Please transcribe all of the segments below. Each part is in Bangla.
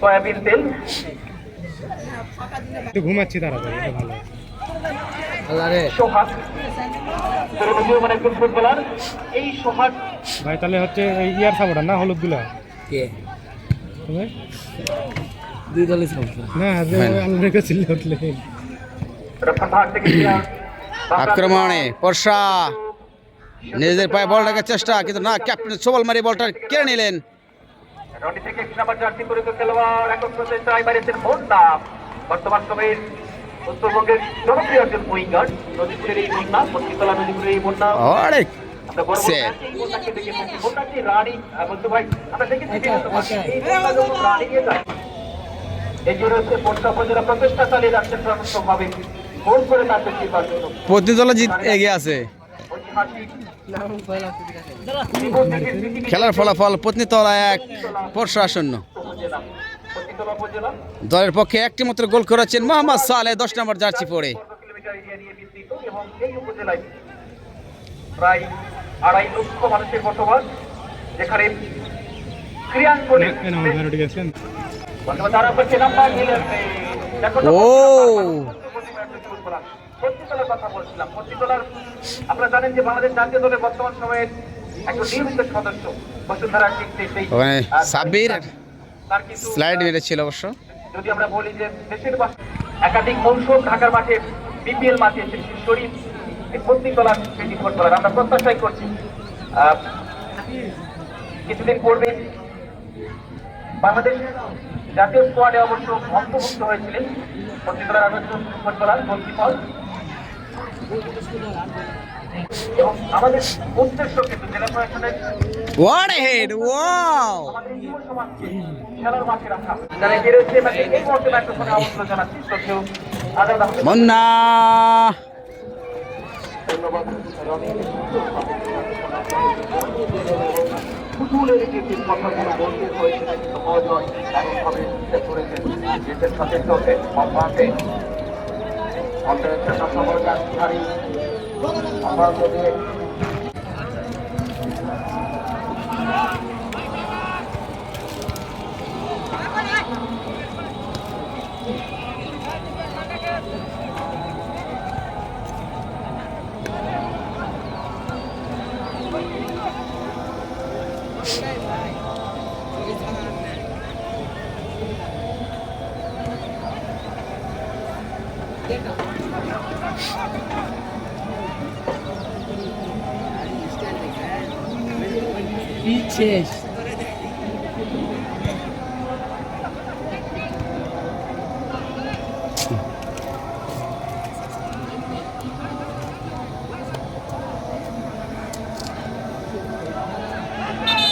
সয়াবিন তেল। একটু ঘুমাচ্ছি ভালো সোহাগ তরুণ একজন ফুটবলার। এই সোহাগ ভাই তাহলে হচ্ছে এই ইয়ার সাপোর্টার না হলুদগুলা কে? তুমি? দুই দলের না যে আলু রেখেছিল উঠলে রক্ষণভাগ থেকে ক্লিয়ার। আক্রমণে পর্ষা নিজেদের পায়ে বল রাখার চেষ্টা কিন্তু না ক্যাপ্টেন সবল মারি বলটা কেড়ে নিলেন। রনি থেকে এক নাম্বার জার্সি খেলোয়াড় এখন প্রচেষ্টায় বাইরেছেন মোন্না বর্তমান সময়ের উত্তরবঙ্গের জনপ্রিয় একজন উইঙ্গার নদীপুরের এই মোন্না পশ্চিমতলা নদীপুরের এই মোন্না অনেক মোন্নাকে রানী ভাই আমরা দেখেছি প্রতিনিধি দল জিত এগিয়ে আছে। খেলার ফলাফল পত্নীতলা এক বর্ষা আসন্ন। দলের পক্ষে একটি মাত্র গোল করেছেন মোহাম্মদ সালে দশ নম্বর জার্সি প্রায় আড়াই লক্ষ মানুষের বসবাস যেখানে তো, ও। পশ্চিমতলার কথা বলছিলাম। পশ্চিমতলার আপনারা জানেন যে বাংলাদেশ জাতীয় দলের বর্তমান সময়ের একজন নিয়মিত সদস্য বসুন্ধরা সেই ওখানে সাব্বির স্লাইড মেরেছিল অবশ্য। যদি আমরা বলি যে দেশের একাধিক মৌসুম ঢাকার মাঠে বিপিএল মাঠে শরীফ এই পত্নীতলার সেটি ফুটবলার আমরা প্রত্যাশাই করছি কিছুদিন পূর্বে বাংলাদেশ জাতীয় স্কোয়াডে অবশ্য অন্তর্ভুক্ত হয়েছিলেন। পত্নীতলার আদর্শ ফুটবলার গোলকিপার জানাচ্ছি শ্রদ্ধেয় আজাদ আহমেদ মুন্না ফুটবলের যে যে কথাগুলো বলতে হয়েছে কিন্তু অজয় এমনভাবে উল্লেখ করেছেন দেশের সাথে চলতে অভ্যাসে অন্তরের সময় গাছধারী আমার মধ্যে Beaches.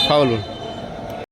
Paulo.